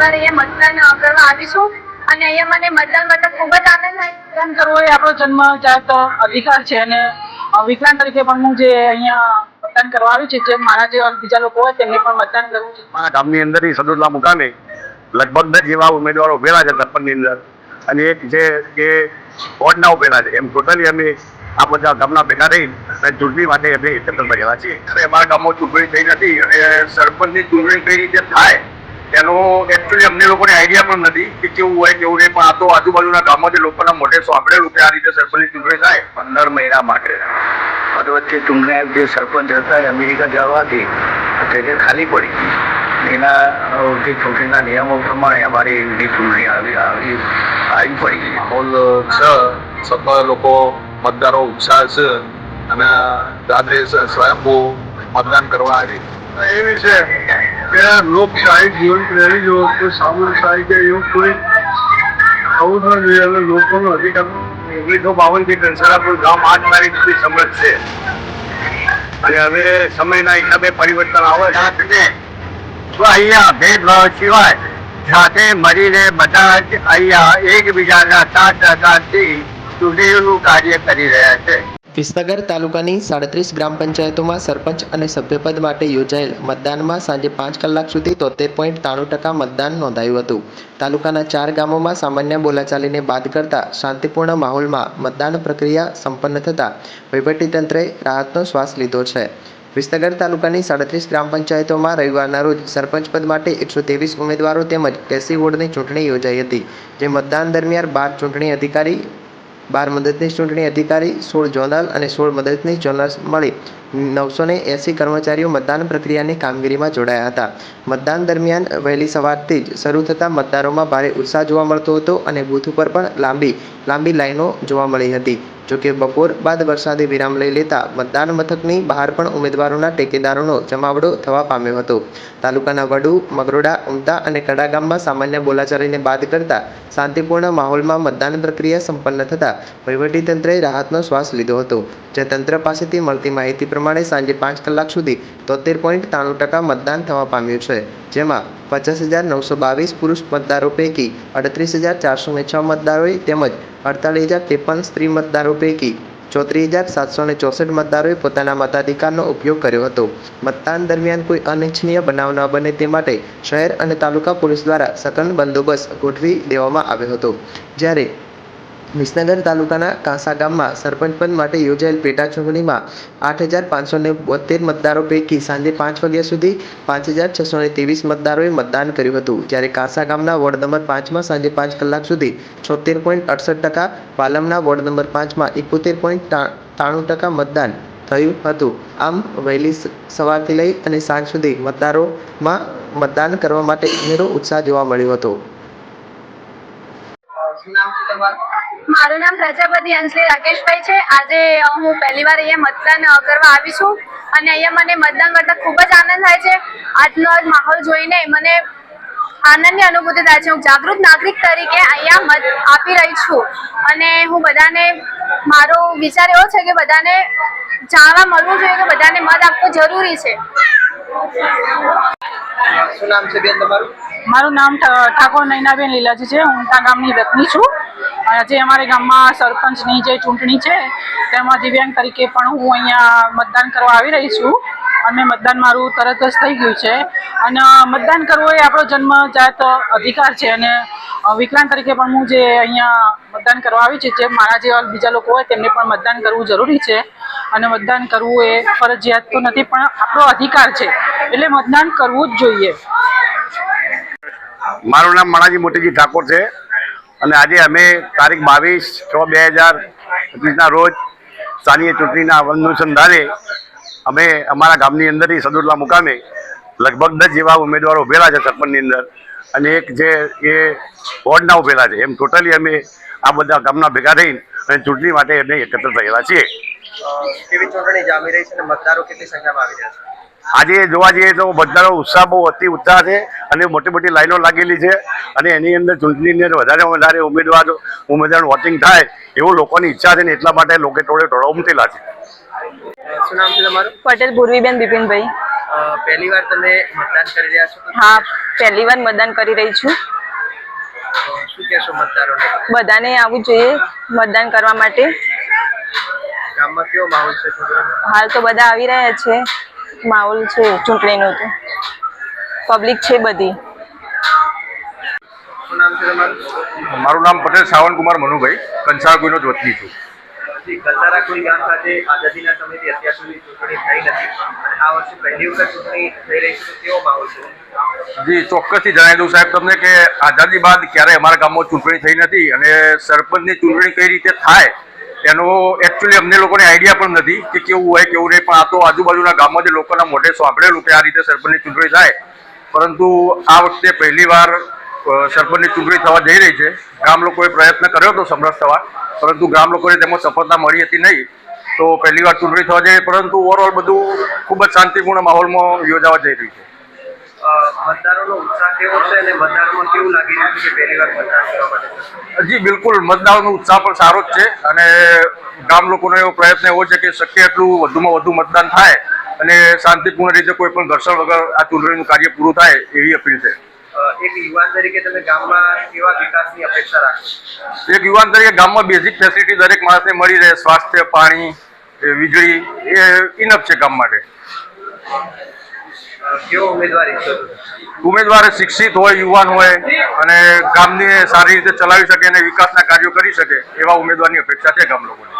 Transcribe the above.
પહેલી અહીંયા મતદાન કરવા આવીશું અને અહીંયા મને મતદાન માટે ખૂબ જ આનંદ થાય. મતદાન કરવો એ આપણો જન્મ જાત અધિકાર છે અને વિકલાંગ તરીકે પણ હું જે અહીંયા મતદાન કરવા આવ્યું છે જે મારા જેવા બીજા લોકો હોય તેમને પણ મતદાન કરવું છે. મારા ગામની અંદર સદુલ્લા મુકામે લગભગ દસ જેવા ઉમેદવારો ઉભેલા છે સરપંચની અંદર. અને એક જે કે વોર્ડના ઉભેલા છે. એમ ટોટલી અમે આ બધા ગામના ભેગા રહી અને ચૂંટણી માટે અમે એકત્ર થયેલા છીએ. અમારા ગામમાં ચૂંટણી થઈ નથી અને સરપંચની ચૂંટણી કઈ રીતે થાય એનો એકચુઅલી અમને લોકોને આઈડિયા પણ નથી કે કેવું હોય કેવું નહીં પણ આ તો આજુબાજુના ગામમાંથી લોકોના મોઢે સાંભળેલું કે આ રીતે સરપંચની ચૂંટણી થાય પંદર મહિના માટે. વચ્ચે ચૂંટણી જે સરપંચ હતા અમેરિકા જવાથી જગ્યા ખાલી પડી એના જે ચૂંટણીના નિયમો પ્રમાણે અમારી એની ચૂંટણી આવી આવી આવી પડી માહોલ છે. સભા લોકો મતદારો ઉત્સાહ છે અને રાત્રે સ્વયંભૂ મતદાન કરવા આવી. એવી છે. કે લોકશાહી જીવન પ્રેરી જો કોઈ સામંતશાહી કે એવું કોઈ થવું ન જોઈએ અને લોકોનો અધિકાર ઓગણીસો બાવનથી ઘનસારાપુર ગામ આઠ તારીખ સુધી સમજ છે. અને હવે સમયના હિસાબે પરિવર્તન આવે છે. અહીંયા ભેદભાવ સિવાય સાથે મળીને બધા જ અહીંયા એકબીજાના સાથ સહકારથી સુધીનું કાર્ય કરી રહ્યા છે. વિસનગર તાલુકાની સાડત્રીસ ગ્રામ પંચાયતોમાં સરપંચ અને સભ્યપદ માટે યોજાયેલ મતદાનમાં સાંજે પાંચ કલાક સુધી તોતેર પોઈન્ટ ત્રાણું ટકા મતદાન નોંધાયું હતું. તાલુકાના ચાર ગામોમાં સામાન્ય બોલાચાલીને બાદ કરતા શાંતિપૂર્ણ માહોલમાં મતદાન પ્રક્રિયા સંપન્ન થતાં વહીવટીતંત્રે રાહતનો શ્વાસ લીધો છે. વિસનગર તાલુકાની સાડત્રીસ ગ્રામ પંચાયતોમાં રવિવારના રોજ સરપંચ પદ માટે એકસો ત્રેવીસ ઉમેદવારો તેમજ એસી વોર્ડની ચૂંટણી યોજાઈ હતી, જે મતદાન દરમિયાન બાર ચૂંટણી અધિકારી બાર મદદનીશ ચૂંટણી અધિકારી, સોળ ઝોનલ અને સોળ મદદનીશ ઝોનલ મળી. નવસો ને એંસી કર્મચારીઓ મતદાન પ્રક્રિયાની કામગીરીમાં જોડાયા હતા. મતદાન દરમિયાન વહેલી સવારથી જ શરૂ થતાં મતદારોમાં ભારે ઉત્સાહ જોવા મળતો હતો અને બૂથ ઉપર પણ લાંબી લાંબી લાઈનો જોવા મળી હતી. જોકે બપોર બાદ વરસાદી વિરામ લઈ લેતા મતદાન મથકની બહાર પણ ઉમેદવારોના ટેકેદારોનો જમાવડો થવા પામ્યો હતો. તાલુકાના વડુ, મગરોડા ઉમતા અને કડા ગામમાં સામાન્ય બોલાચાલીને બાદ કરતા શાંતિપૂર્ણ માહોલમાં મતદાન પ્રક્રિયા સંપન્ન થતાં વહીવટીતંત્રે રાહતનો શ્વાસ લીધો હતો. જે તંત્ર પાસેથી મળતી માહિતી પ્રમાણે સાંજે પાંચ કલાક સુધી તોતેર પોઈન્ટ ત્રાણું ટકા મતદાન થવા પામ્યું છે, જેમાં પચાસ હજાર નવસો બાવીસ પુરુષ મતદારો પૈકી અડત્રીસ હજાર ચારસો ને છ મતદારોએ તેમજ અડતાલીસ હજાર ત્રેપન સ્ત્રી મતદારો પૈકી ચોત્રીસ હજાર સાતસો ને ચોસઠ મતદારોએ પોતાના મતાધિકારનો ઉપયોગ કર્યો હતો. મતદાન દરમિયાન કોઈ અનિચ્છનીય બનાવ ન બને તે માટે શહેર અને તાલુકા પોલીસ દ્વારા સઘન બંદોબસ્ત ગોઠવી દેવામાં આવ્યો હતો. જ્યારે વિસનગર તાલુકાના કાંસા ગામમાં સરપંચ પદ માટે યોજાયેલ પેટા ચૂંટણીમાં આઠ હજાર પાંચસો ને બોતેર મતદારો પૈકી સાંજે પાંચ વાગ્યા સુધી પાંચ હજાર છસો ને ત્રેવીસ મતદારોએ મતદાન કર્યું હતું. જ્યારે કાંસા ગામના વોર્ડ નંબર પાંચમાં સાંજે પાંચ કલાક સુધી છોતેર પોઈન્ટ અડસઠ ટકા, પાલમના વોર્ડ નંબર પાંચમાં એકોતેર પોઈન્ટ ત્રાણું ટકા મતદાન થયું હતું. આમ વહેલી સવારથી લઈ અને સાંજ સુધી મતદારોમાં મતદાન કરવા માટે ઉમેરો ઉત્સાહ જોવા મળ્યો હતો. મારું નામ પ્રજાપતિ અંશલી રાકેશભાઈ છે. આજે હું પહેલી વાર અહીંયા મતદાન કરવા આવી છું અને અહીંયા મને મતદાન કરતા ખૂબ જ આનંદ થાય છે. આજનો આજ માહોલ જોઈને મને આનંદની અનુભૂતિ થાય છે. હું જાગૃત નાગરિક તરીકે અહીંયા મત આપી રહી છું અને હું બધાને મારો વિચાર એવો છે કે બધાને જાણવા મળવું જોઈએ કે બધાને મત આપવો જરૂરી છે. શું નામ છે બેન તમારું? મારું નામ ઠાકોર નૈનાબેન લીલાજી છે. હું ત્યાં ગામની રત્ની છું. આજે અમારે ગામમાં સરપંચની જે ચૂંટણી છે, તેમાં દિવ્યાંગ તરીકે પણ હું અહીંયા મતદાન કરવા આવી રહી છું. અને મતદાન મારું તરત જ થઈ ગયું છે. અને મતદાન કરવું એ આપણો જન્મજાત અધિકાર છે. અને વિકલાંગ તરીકે પણ હું જે અહીંયા મતદાન કરવા આવી છે, જે મારા જેવા બીજા લોકો હોય તેમને પણ મતદાન કરવું જરૂરી છે. અને મતદાન કરવું એ ફરજિયાત તો નથી, પણ આપણો અધિકાર છે. એટલે મતદાન કરવું જ જોઈએ. મારું નામ માણાજી મોટીજી ઠાકોર છે. અને આજે અમે તારીખ બાવીસ છ બે હજાર પચીસના રોજ સ્થાનીય ચૂંટણીના અનુસંધાને અમે અમારા ગામની અંદરથી સદુરલા મુકામે લગભગ દસ જેવા ઉમેદવારો ઉભેલા છે સરપંચની અંદર અને એક જે એ વોર્ડના ઉભેલા છે. એમ ટોટલી અમે આ બધા ગામના ભેગા થઈને અને ચૂંટણી માટે અમે એકત્ર થયેલા છીએ. કેવી ચૂંટણી જામી રહી છે મતદારો કેટલી સંખ્યામાં આવી રહ્યા છે? આજે જોવા જઈએ તો બધાનો ઉત્સાહ બહુ અતિ ઉત્સાહ છે અને મોટી મોટી લાઈનો લાગેલી છે અને એની અંદર ચૂંટણીની અંદર વધારે વધારે ઉમેદવાર ઉમેદવાર વોટિંગ થાય એવું લોકોની ઈચ્છા છે ને એટલા માટે લોકો ટોળે ટોળા ઉમટેલા છે. છે તમારું? પટેલ પૂર્વીબેન બિપિનભાઈ. પહેલી વાર તમે મતદાન કરી રહ્યા છો? હા પહેલી વાર મતદાન કરી રહી છું. શું કહેશો મતદારોને? બધાને આવવું જોઈએ મતદાન કરવા માટે. ગામમાં કેવો માહોલ છે હાલ તો બધા આવી રહ્યા છે. માહોલ છે ચૂંટણીનું તો. પબ્લિક છે બધી. મારું નામ પટેલ સાવનકુમાર મનુભાઈ. કંસાળકુઈનો જ વતની છું. કંસારાકુઈ ગામ ખાતે આઝાદીના સમયથી અત્યાર સુધી ચૂંટણી થઈ નથી. અને આ વર્ષે પહેલી વખત ચૂંટણી થઈ રહી છે કેવો માહોલ છે? જી ચોક્કસથી જણાવી દઉં સાહેબ તમને કે આઝાદી બાદ ક્યારેય અમારા ગામમાં ચૂંટણી થઈ નથી અને સરપંચની ચૂંટણી કઈ રીતે થાય એનો એકચ્યુઅલી અમને લોકોને આઈડિયા પણ નથી કે કેવું હોય, કેવું નહીં. પણ આ તો આજુબાજુના ગામમાં જે લોકોના મોઢે સાંભળેલું કે આ રીતે સરપંચની ચૂંટણી થાય, પરંતુ આ વખતે પહેલીવાર સરપંચની ચૂંટણી થવા જઈ રહી છે. ગામ લોકોએ પ્રયત્ન કર્યો હતો સમરસ થવા, પરંતુ ગામ લોકોને તેમાં સફળતા મળી હતી નહીં. તો પહેલીવાર ચૂંટણી થવા જઈ પરંતુ ઓવરઓલ બધું ખૂબ જ શાંતિપૂર્ણ માહોલમાં યોજાવા જઈ રહ્યું છે. મતદારોનો ઉત્સાહ કેવો છે અને મતદારોમાં કેવું લાગી રહ્યું છે? પહેલી વાર મતદાન કરવા માટે. જી બિલકુલ. મતદારોનો ઉત્સાહ પણ સારો જ છે અને ગામ લોકોનો એવો પ્રયત્ન એવો છે કે શક્ય એટલું વધુમાં વધુ મતદાન થાય અને શાંતિપૂર્ણ રીતે કોઈ પણ ઘર્ષણ વગર આ ચૂંટણીનું કાર્ય પૂરું થાય એવી અપીલ છે. એક યુવાન તરીકે તમે ગામમાં કેવા વિકાસની અપેક્ષા રાખો એક યુવાન તરીકે ગામમાં બેઝિક ફેસિલિટી દરેક માણસને મળી રહે સ્વાસ્થ્ય પાણી વીજળી એ ઇનફ છે ગામ માટે. ઉમેદવાર શિક્ષિત હોય, યુવાન હોય અને ગામને સારી રીતે ચલાવી શકે અને વિકાસના કાર્યો કરી શકે એવા ઉમેદવારની અપેક્ષા છે ગામ લોકોને.